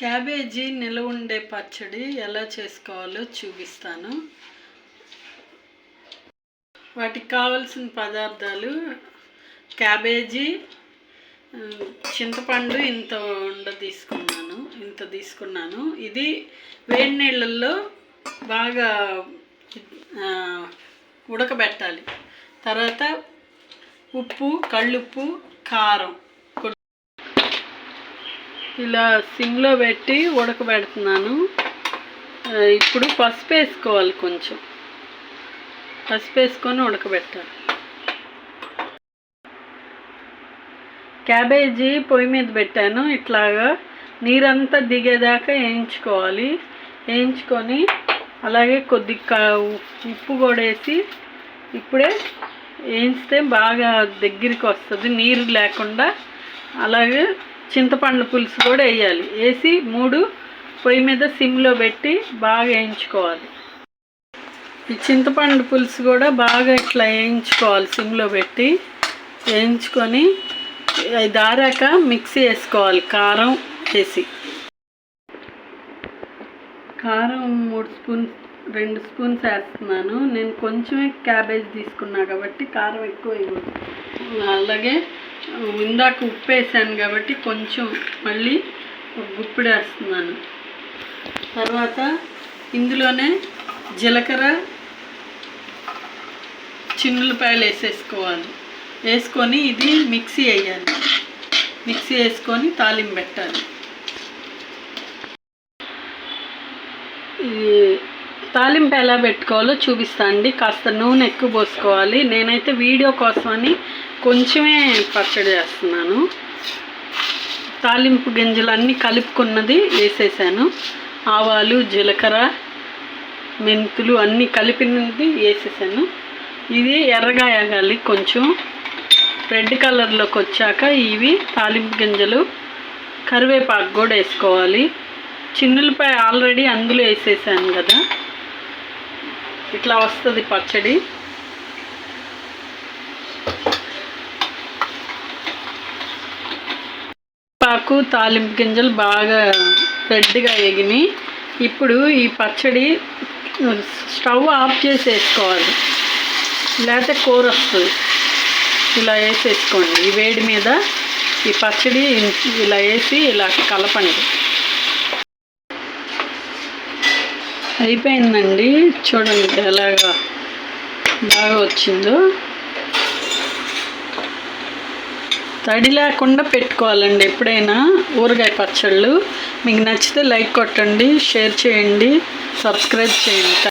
Cabbage నిలవ ఉండే పచ్చడి ఎలా చేసుకోవాలో చూపిస్తాను. వాటికి కావలసిన పదార్థాలు క్యాబేజీ చింతపండు ఇంత ఉండ తీసుకున్నాను ఇంత తీసుకున్నాను. ఇది వేడి నీళ్ళల్లో బాగా ఉడకబెట్టాలి. తర్వాత ఉప్పు కళ్ళుప్పు కారం. ఇలా సిమ్లో పెట్టి ఉడకబెడుతున్నాను. ఇప్పుడు పసుపు వేసుకోవాలి కొంచెం. పసుపు వేసుకొని ఉడకబెట్టాలి. క్యాబేజీ పొయ్యి మీద పెట్టాను. ఇట్లాగా నీరంతా దిగేదాకా వేయించుకోవాలి. వేయించుకొని అలాగే కొద్ది ఉప్పు కూడా వేసి ఇప్పుడే వేయిస్తే బాగా దగ్గరికి వస్తుంది. నీరు లేకుండా అలాగే చింతపండు పులుసు కూడా వేయాలి. వేసి మూడు పొయ్యి మీద సిమ్లో పెట్టి బాగా వేయించుకోవాలి. ఈ చింతపండు పులుసు కూడా బాగా ఇట్లా వేయించుకోవాలి సిమ్లో పెట్టి. వేయించుకొని అది దారాక మిక్సీ వేసుకోవాలి కారం వేసి. కారం మూడు స్పూన్స్ రెండు స్పూన్స్ వేస్తున్నాను. నేను కొంచెమే క్యాబేజ్ తీసుకున్నా కాబట్టి కారం ఎక్కువ వేయకూడదు. అలాగే ఇందాక ఉప్పు వేసాను కాబట్టి కొంచెం మళ్ళీ గుప్పిడి వేస్తున్నాను తర్వాత ఇందులోనే జీలకర్ర చిన్నులపాయలు వేసేసుకోవాలి. వేసుకొని ఇది మిక్సీ వేయాలి. మిక్సీ వేసుకొని తాలింపు పెట్టాలి. ఇది తాలింపు ఎలా పెట్టుకోవాలో చూపిస్తాను అండి. కాస్త నూనె ఎక్కువ పోసుకోవాలి. నేనైతే వీడియో కోసమని కొంచెమే పచ్చడి చేస్తున్నాను. తాలింపు గింజలు అన్నీ కలుపుకున్నది వేసేసాను. ఆవాలు జీలకర్ర మెంతులు అన్నీ కలిపినది వేసేసాను. ఇది ఎర్రగా వేగాలి కొంచెం. రెడ్ కలర్లోకి వచ్చాక ఇవి తాలింపు గింజలు. కరివేపాకు కూడా వేసుకోవాలి. చిన్నులపై ఆల్రెడీ అందులో వేసేసాను కదా. ఇట్లా వస్తుంది పచ్చడి. పాకు తాలింపు గింజలు బాగా రెడ్గా ఎగిని. ఇప్పుడు ఈ పచ్చడి స్టవ్ ఆఫ్ చేసి వేసుకోవాలి లేకపోతే కూర వస్తుంది. ఇలా వేసేసుకోండి. ఈ వేడి మీద ఈ పచ్చడి ఇలా వేసి ఇలా కలపండి. అయిపోయిందండి. చూడండి ఎలాగా బాగా వచ్చిందో. తడి లేకుండా పెట్టుకోవాలండి ఎప్పుడైనా ఊరగాయ పచ్చళ్ళు. మీకు నచ్చితే లైక్ కొట్టండి షేర్ చేయండి సబ్స్క్రైబ్ చేయండి.